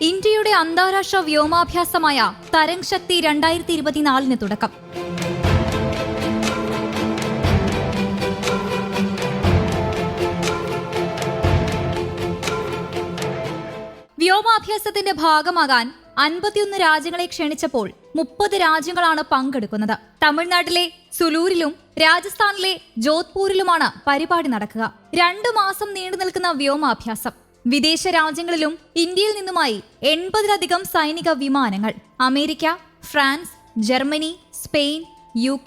ഇന്ത്യയുടെ അന്താരാഷ്ട്ര വ്യോമാഭ്യാസമായ തരംഗ് ശക്തി രണ്ടായിരത്തി ഇരുപത്തിനാലിന് തുടക്കം. വ്യോമാഭ്യാസത്തിന്റെ ഭാഗമാകാൻ അൻപത്തിയൊന്ന് രാജ്യങ്ങളെ ക്ഷണിച്ചപ്പോൾ മുപ്പത് രാജ്യങ്ങളാണ് പങ്കെടുക്കുന്നത്. തമിഴ്നാട്ടിലെ സുലൂരിലും രാജസ്ഥാനിലെ ജോധ്പൂരിലുമാണ് പരിപാടി നടക്കുക. രണ്ടു മാസം നീണ്ടു നിൽക്കുന്ന വ്യോമാഭ്യാസം. വിദേശ രാജ്യങ്ങളിലും ഇന്ത്യയിൽ നിന്നുമായി എൺപതിലധികം സൈനിക വിമാനങ്ങൾ. America France Germany Spain U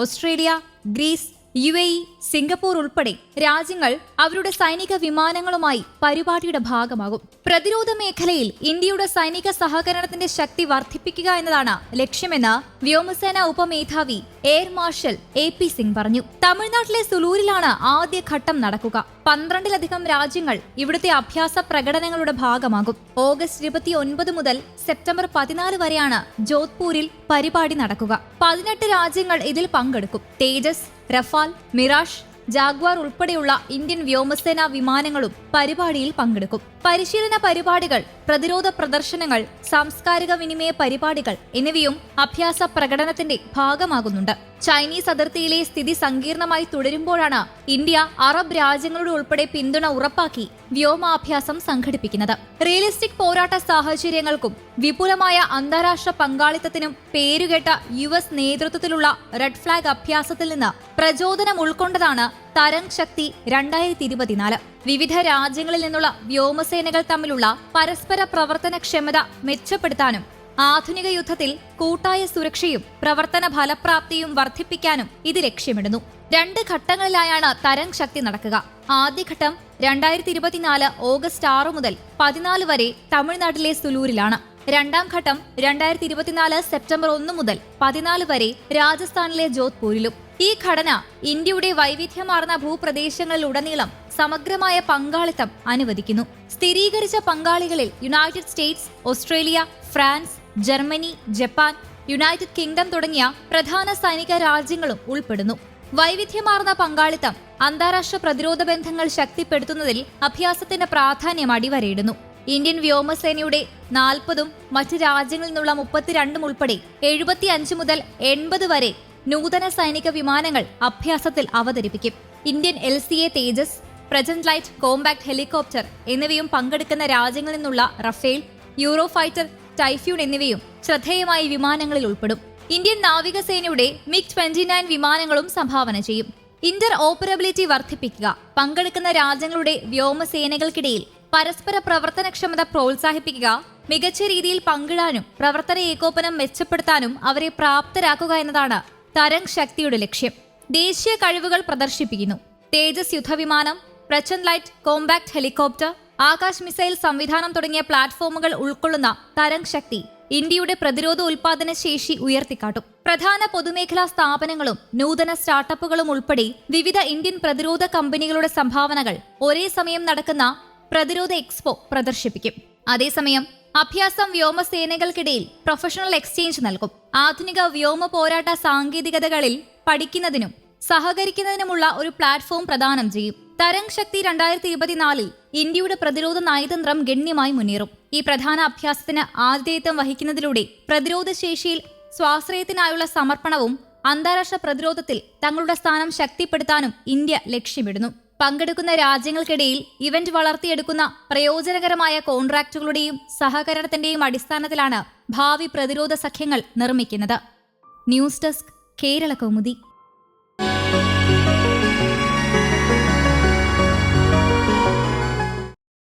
Australia Greece U A E Singapore ഉൾപ്പെടെ രാജ്യങ്ങൾ അവരുടെ സൈനിക വിമാനങ്ങളുമായി പരിപാടിയുടെ ഭാഗമാകും. പ്രതിരോധ മേഖലയിൽ ഇന്ത്യയുടെ സൈനിക സഹകരണത്തിന്റെ ശക്തി വർദ്ധിപ്പിക്കുക എന്നതാണ് ലക്ഷ്യമെന്ന് വ്യോമസേന ഉപമേധാവി air marshal A P Singh പറഞ്ഞു. തമിഴ്നാട്ടിലെ സുലൂരിലാണ് ആദ്യ ഘട്ടം നടക്കുക. പന്ത്രണ്ടിലധികം രാജ്യങ്ങൾ ഇവിടുത്തെ അഭ്യാസ പ്രകടനങ്ങളുടെ ഭാഗമാകും. ഓഗസ്റ്റ് ഇരുപത്തി ഒൻപത് മുതൽ സെപ്റ്റംബർ പതിനാല് വരെയാണ് ജോധ്പൂരിൽ പരിപാടി നടക്കുക. പതിനെട്ട് രാജ്യങ്ങൾ ഇതിൽ പങ്കെടുക്കും. തേജസ് റഫാൽ മിറാഷ് ജാഗ്വാർ ഉൾപ്പെടെയുള്ള ഇന്ത്യൻ വ്യോമസേനാ വിമാനങ്ങളും പരിപാടിയിൽ പങ്കെടുക്കും. പരിശീലന പരിപാടികൾ പ്രതിരോധ പ്രദർശനങ്ങൾ സാംസ്കാരിക വിനിമയ പരിപാടികൾ എന്നിവയും അഭ്യാസ പ്രകടനത്തിന്റെ ഭാഗമാകുന്നുണ്ട്. ചൈനീസ് അതിർത്തിയിലെ സ്ഥിതി സങ്കീർണമായി തുടരുമ്പോഴാണ് ഇന്ത്യ അറബ് രാജ്യങ്ങളുടെ ഉൾപ്പെടെ പിന്തുണ ഉറപ്പാക്കി വ്യോമാഭ്യാസം സംഘടിപ്പിക്കുന്നത്. റിയലിസ്റ്റിക് പോരാട്ട സാഹചര്യങ്ങൾക്കും വിപുലമായ അന്താരാഷ്ട്ര പങ്കാളിത്തത്തിനും പേരുകേട്ട യു എസ് നേതൃത്വത്തിലുള്ള റെഡ് ഫ്ളാഗ് അഭ്യാസത്തിൽ നിന്ന് പ്രചോദനം ഉൾക്കൊണ്ടതാണ് തരംഗ് ശക്തി രണ്ടായിരത്തി ഇരുപത്തിനാല്. വിവിധ രാജ്യങ്ങളിൽ നിന്നുള്ള വ്യോമസേനകൾ തമ്മിലുള്ള പരസ്പര പ്രവർത്തനക്ഷമത മെച്ചപ്പെടുത്താനും ആധുനിക യുദ്ധത്തിൽ കൂട്ടായ സുരക്ഷയും പ്രവർത്തന ഫലപ്രാപ്തിയും വർദ്ധിപ്പിക്കാനും ഇത് ലക്ഷ്യമിടുന്നു. രണ്ട് ഘട്ടങ്ങളിലായാണ് തരംഗ് ശക്തി നടക്കുക. ആദ്യഘട്ടം രണ്ടായിരത്തി ഇരുപത്തിനാല് ഓഗസ്റ്റ് ആറ് മുതൽ പതിനാല് വരെ തമിഴ്നാട്ടിലെ സുലൂരിലാണ്. രണ്ടാം ഘട്ടം രണ്ടായിരത്തി ഇരുപത്തിനാല് സെപ്റ്റംബർ ഒന്ന് മുതൽ പതിനാല് വരെ രാജസ്ഥാനിലെ ജോധ്പൂരിലും. ഈ ഘടന ഇന്ത്യയുടെ വൈവിധ്യമാർന്ന ഭൂപ്രദേശങ്ങളിലുടനീളം സമഗ്രമായ പങ്കാളിത്തം അനുവദിക്കുന്നു. സ്ഥിരീകരിച്ച പങ്കാളികളിൽ United States Australia France Germany Japan United Kingdom തുടങ്ങിയ പ്രധാന സൈനിക രാജ്യങ്ങളും ഉൾപ്പെടുന്നു. വൈവിധ്യമാർന്ന പങ്കാളിത്തം അന്താരാഷ്ട്ര പ്രതിരോധ ബന്ധങ്ങൾ ശക്തിപ്പെടുത്തുന്നതിൽ അഭ്യാസത്തിന്റെ പ്രാധാന്യം അടിവരയിടുന്നു. ഇന്ത്യൻ വ്യോമസേനയുടെ നാൽപ്പതും മറ്റ് രാജ്യങ്ങളിൽ നിന്നുള്ള മുപ്പത്തിരണ്ടും ഉൾപ്പെടെ എഴുപത്തി അഞ്ച് മുതൽ എൺപത് വരെ നൂതന സൈനിക വിമാനങ്ങൾ അഭ്യാസത്തിൽ അവതരിപ്പിക്കും. Indian L C A Tejas Prachand light compact helicopter എന്നിവയും പങ്കെടുക്കുന്ന രാജ്യങ്ങളിൽ നിന്നുള്ള റഫേൽ യൂറോ ഫൈറ്റർ ടൈഫ്യൂൺ എന്നിവയും ശ്രദ്ധേയമായ വിമാനങ്ങളിൽ ഉൾപ്പെടും. ഇന്ത്യൻ നാവികസേനയുടെ മിഗ് ട്വന്റി നയൻ വിമാനങ്ങളും സംഭാവന ചെയ്യും. ഇന്റർ ഓപ്പറബിലിറ്റി വർദ്ധിപ്പിക്കുക പങ്കെടുക്കുന്ന രാജ്യങ്ങളുടെ വ്യോമസേനകൾക്കിടയിൽ പരസ്പര പ്രവർത്തനക്ഷമത പ്രോത്സാഹിപ്പിക്കുക മികച്ച രീതിയിൽ പങ്കിടാനും പ്രവർത്തന ഏകോപനം മെച്ചപ്പെടുത്താനും അവരെ പ്രാപ്തരാക്കുക എന്നതാണ് തരംഗ് ശക്തിയുടെ ലക്ഷ്യം. ദേശീയ കഴിവുകൾ പ്രദർശിപ്പിക്കുന്നു. Tejas യുദ്ധവിമാനം Prachand light compact helicopter Akash missile സംവിധാനം തുടങ്ങിയ പ്ലാറ്റ്ഫോമുകൾ ഉൾക്കൊള്ളുന്ന തരംഗ് ശക്തി ഇന്ത്യയുടെ പ്രതിരോധ ഉൽപാദന ശേഷി ഉയർത്തിക്കാട്ടും. പ്രധാന പൊതുമേഖലാ സ്ഥാപനങ്ങളും നൂതന സ്റ്റാർട്ടപ്പുകളും ഉൾപ്പെടെ വിവിധ ഇന്ത്യൻ പ്രതിരോധ കമ്പനികളുടെ സംഭാവനകൾ ഒരേ സമയം നടക്കുന്ന പ്രതിരോധ എക്സ്പോ പ്രദർശിപ്പിക്കും. അതേസമയം അഭ്യാസം വ്യോമസേനകൾക്കിടയിൽ പ്രൊഫഷണൽ എക്സ്ചേഞ്ച് നൽകും. ആധുനിക വ്യോമ പോരാട്ട സാങ്കേതികതകളിൽ പഠിക്കുന്നതിനും സഹകരിക്കുന്നതിനുമുള്ള ഒരു പ്ലാറ്റ്ഫോം പ്രദാനം ചെയ്യും. തരംഗ് ശക്തി രണ്ടായിരത്തി ഇരുപത്തിനാലിൽ ഇന്ത്യയുടെ പ്രതിരോധ നയതന്ത്രം ഗണ്യമായി മുന്നേറും. ഈ പ്രധാന അഭ്യാസത്തിന് ആതിഥേയത്വം വഹിക്കുന്നതിലൂടെ പ്രതിരോധ ശേഷിയിൽ സ്വാശ്രയത്തിനായുള്ള സമർപ്പണവും അന്താരാഷ്ട്ര പ്രതിരോധത്തിൽ തങ്ങളുടെ സ്ഥാനം ശക്തിപ്പെടുത്താനും ഇന്ത്യ ലക്ഷ്യമിടുന്നു. പങ്കെടുക്കുന്ന രാജ്യങ്ങൾക്കിടയിൽ ഇവന്റ് വളർത്തിയെടുക്കുന്ന പ്രയോജനകരമായ കോൺട്രാക്ടുകളുടെയും സഹകരണത്തിന്റെയും അടിസ്ഥാനത്തിലാണ് ഭാവി പ്രതിരോധ സഖ്യങ്ങൾ നിർമ്മിക്കുന്നത്. News desk Kerala Kaumudi.